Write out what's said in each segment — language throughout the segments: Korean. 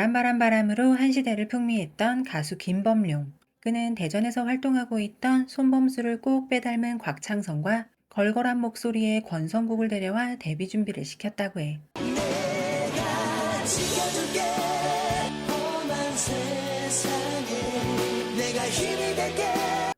바람바람 바람으로 한 시대를 풍미했던 가수 김범룡. 그는 대전에서 활동하고 있던 손범수를 꼭 빼닮은 곽창성과 걸걸한 목소리의 권성국을 데려와 데뷔 준비를 시켰다고 해.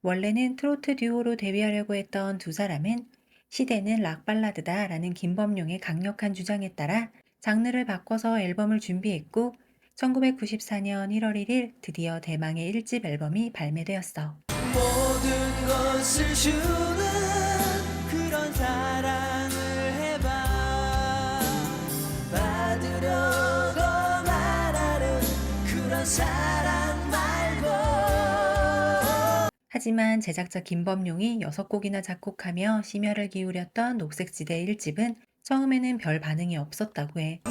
원래는 트로트 듀오로 데뷔하려고 했던 두 사람은 시대는 락발라드다 라는 김범룡의 강력한 주장에 따라 장르를 바꿔서 앨범을 준비했고 1994년 1월 1일 드디어 대망의 1집 앨범이 발매되었어. 모든 것을 주는 그런 사랑을 해봐 받으려고 말하는 그런 사랑 말고 하지만 제작자 김범룡이 6곡이나 작곡하며 심혈을 기울였던 녹색지대 1집은 처음에는 별 반응이 없었다고 해.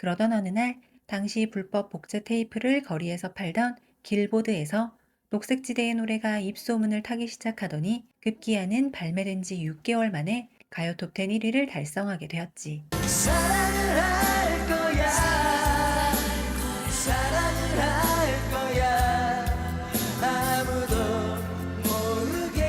그러던 어느 날 당시 불법 복제 테이프를 거리에서 팔던 길보드에서 녹색지대의 노래가 입소문을 타기 시작하더니 급기야는 발매된 지 6개월 만에 가요 톱10 1위를 달성하게 되었지. 사랑을 할 거야. 사랑을 할 거야. 아무도 모르게.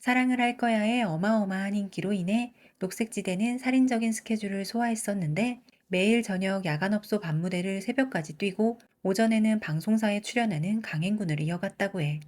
사랑을 할 거야의 어마어마한 인기로 인해 녹색지대는 살인적인 스케줄을 소화했었는데 매일 저녁 야간업소 밤무대를 새벽까지 뛰고 오전에는 방송사에 출연하는 강행군을 이어갔다고 해.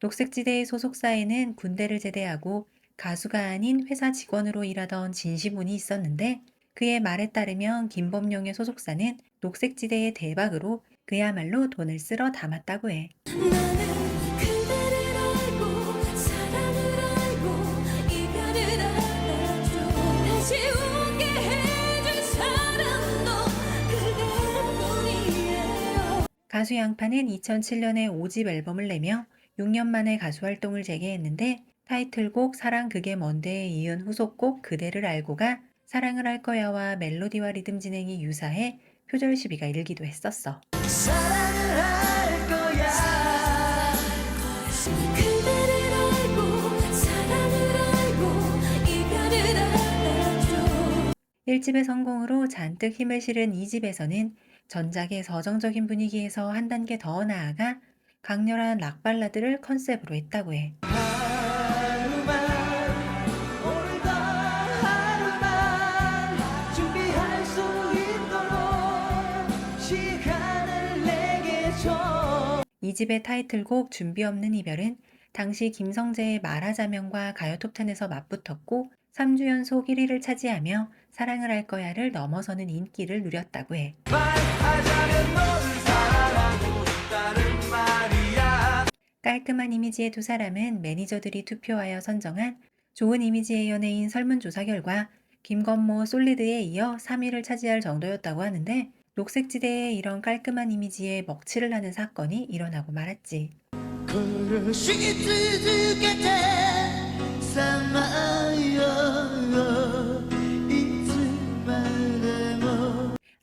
녹색지대의 소속사에는 군대를 제대하고 가수가 아닌 회사 직원으로 일하던 진시문이 있었는데 그의 말에 따르면 김범룡의 소속사는 녹색지대의 대박으로 그야말로 돈을 쓸어 담았다고 해. 가수 양파는 2007년에 5집 앨범을 내며 6년 만에 가수 활동을 재개했는데 타이틀곡 사랑 그게 뭔데에 이은 후속곡 그대를 알고가 사랑을 할 거야와 멜로디와 리듬 진행이 유사해 표절 시비가 일기도 했었어. 사랑을 할 거야 그대를 알고 사랑을 알고 이별을 알았죠 1집의 성공으로 잔뜩 힘을 실은 2집에서는 전작의 서정적인 분위기에서 한 단계 더 나아가 강렬한 락 발라드를 컨셉으로 했다고 해. 줘 2집의 타이틀곡 준비 없는 이별은 당시 김성재의 말하자면과 가요 톱10에서 맞붙었고 3주 연속 1위를 차지하며 사랑을 할 거야를 넘어서는 인기를 누렸다고 해. 깔끔한 이미지의 두 사람은 매니저들이 투표하여 선정한 좋은 이미지의 연예인 설문조사 결과 김건모 솔리드에 이어 3위를 차지할 정도였다고 하는데 녹색지대의 이런 깔끔한 이미지에 먹칠을 하는 사건이 일어나고 말았지.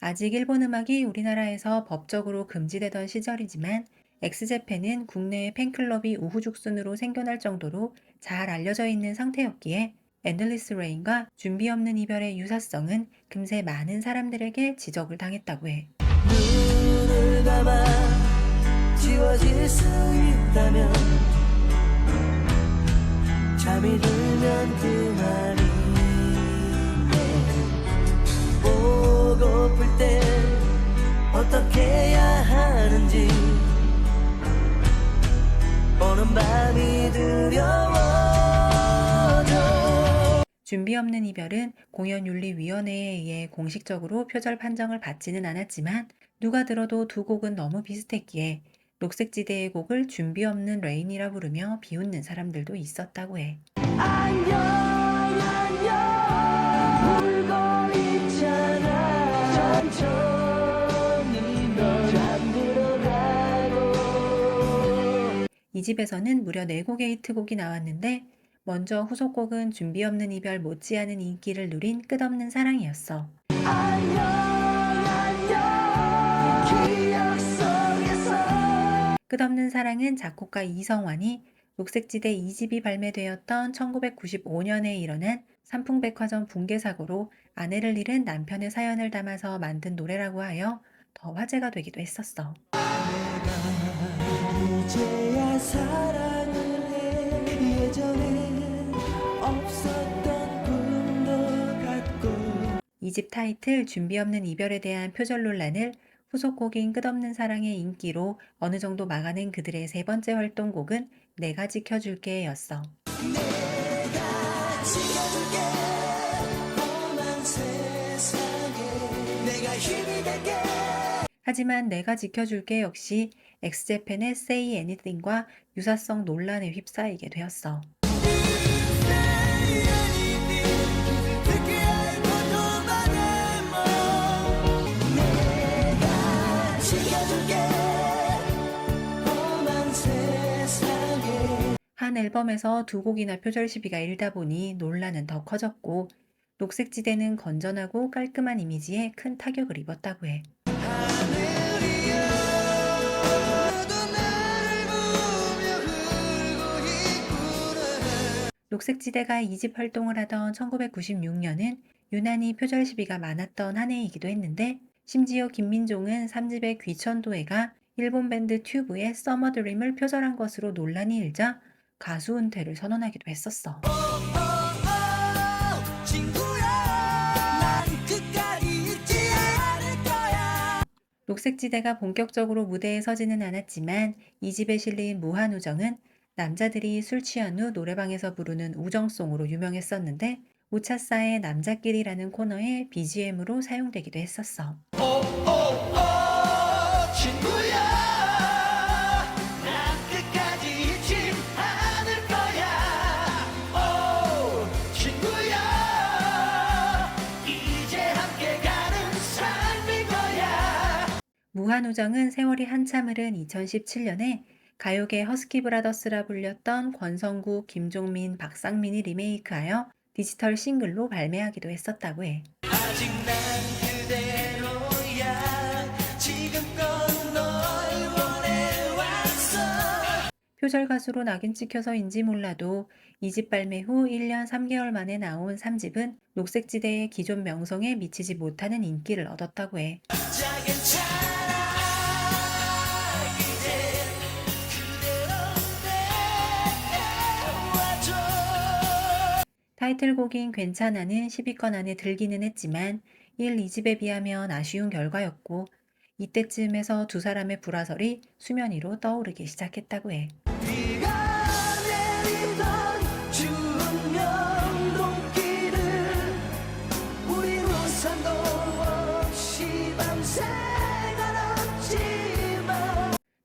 아직 일본 음악이 우리나라에서 법적으로 금지되던 시절이지만 엑스제팬은 국내에 팬클럽이 우후죽순으로 생겨날 정도로 잘 알려져 있는 상태였기에 엔들리스 레인과 준비 없는 이별의 유사성은 금세 많은 사람들에게 지적을 당했다고 해. 밤이 두려워져 준비 없는 이별은 공연윤리위원회에 의해 공식적으로 표절 판정을 받지는 않았지만 누가 들어도 두 곡은 너무 비슷했기에 녹색지대의 곡을 준비 없는 레인이라 부르며 비웃는 사람들도 있었다고 해. 안녕 안녕 있잖아. 이 집에서는 무려 4곡의 히트곡이 나왔는데 먼저 후속곡은 준비 없는 이별 못지않은 인기를 누린 끝없는 사랑이었어. 안녕 안녕 끝없는 사랑은 작곡가 이성환이 녹색지대 2집이 발매되었던 1995년에 일어난 삼풍백화점 붕괴 사고로 아내를 잃은 남편의 사연을 담아서 만든 노래라고 하여 더 화제가 되기도 했었어. 이집 타이틀 준비 없는 이별에 대한 표절 논란을 후속곡인 끝없는 사랑의 인기로 어느 정도 막아낸 그들의 세 번째 활동곡은 내가 지켜줄게 였어. 내가 지켜줄게 내가 하지만 내가 지켜줄게 역시 엑스제팬의 Say Anything과 유사성 논란에 휩싸이게 되었어. 한 앨범에서 두 곡이나 표절 시비가 일다 보니 논란은 더 커졌고 녹색지대는 건전하고 깔끔한 이미지에 큰 타격을 입었다고 해. 녹색지대가 2집 활동을 하던 1996년은 유난히 표절 시비가 많았던 한 해이기도 했는데 심지어 김민종은 3집의 귀천도해가 일본 밴드 튜브의 서머 드림을 표절한 것으로 논란이 일자 가수 은퇴를 선언하기도 했었어. 녹색지대가 본격적으로 무대에 서지는 않았지만 이 집에 실린 무한우정은 남자들이 술 취한 후 노래방에서 부르는 우정송으로 유명했었는데 우차사의 남자끼리라는 코너의 BGM으로 사용되기도 했었어. 무한우정은 세월이 한참 흐른 2017년에 가요계 허스키 브라더스라 불렸던 권성구, 김종민, 박상민이 리메이크하여 디지털 싱글로 발매하기도 했었다고 해. 표절 가수로 낙인 찍혀서인지 몰라도 이 집 발매 후 1년 3개월 만에 나온 3집은 녹색지대의 기존 명성에 미치지 못하는 인기를 얻었다고 해. 타이틀곡인 괜찮아는 10위권 안에 들기는 했지만 1, 2집에 비하면 아쉬운 결과였고 이때쯤에서 두 사람의 불화설이 수면 위로 떠오르기 시작했다고 해.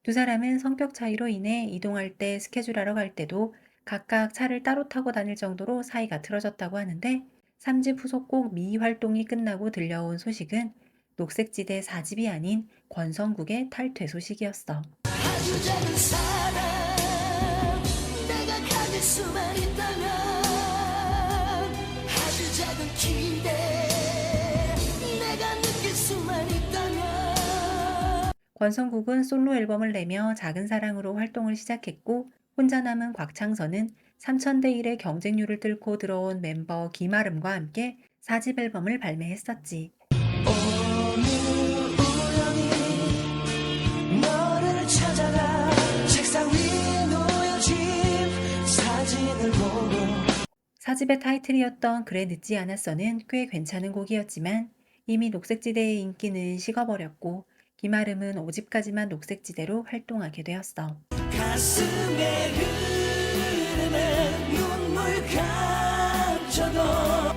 두 사람은 성격 차이로 인해 이동할 때 스케줄하러 갈 때도 각각 차를 따로 타고 다닐 정도로 사이가 틀어졌다고 하는데 3집 후속곡 미 활동이 끝나고 들려온 소식은 녹색지대 4집이 아닌 권성국의 탈퇴 소식이었어. 아주 작은 사랑 내가 가질 수만 있다면 아주 작은 기대 내가 느낄 수만 있다면 권성국은 솔로 앨범을 내며 작은 사랑으로 활동을 시작했고 혼자 남은 곽창선은 3000대 1의 경쟁률을 뚫고 들어온 멤버 김아름과 함께 4집 앨범을 발매했었지. 4집의 타이틀이었던 그래 늦지 않았어는 꽤 괜찮은 곡이었지만 이미 녹색지대의 인기는 식어버렸고 김아름은 5집까지만 녹색지대로 활동하게 되었어. 가슴에 흐르는 눈물 감춰도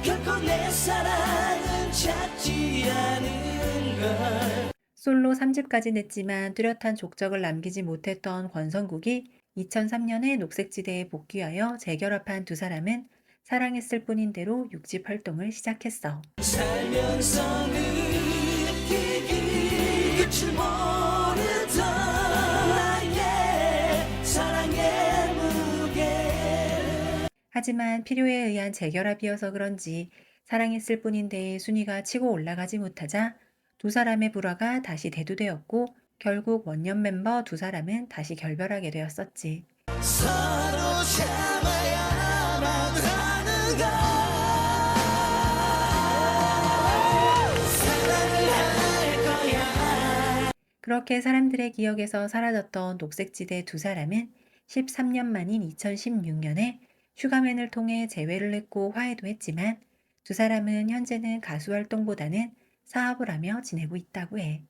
결코 내 사랑은 찾지 않은 걸 솔로 3집까지 냈지만 뚜렷한 족적을 남기지 못했던 권성국이 2003년에 녹색지대에 복귀하여 재결합한 두 사람은 사랑했을 뿐인 대로 6집 활동을 시작했어. 살면서 느 하지만 필요에 의한 재결합이어서 그런지 사랑했을 뿐인데 순위가 치고 올라가지 못하자 두 사람의 불화가 다시 대두되었고 결국 원년 멤버 두 사람은 다시 결별하게 되었었지. 서로 잡아 그렇게 사람들의 기억에서 사라졌던 녹색지대 두 사람은 13년 만인 2016년에 슈가맨을 통해 재회를 했고 화해도 했지만 두 사람은 현재는 가수 활동보다는 사업을 하며 지내고 있다고 해.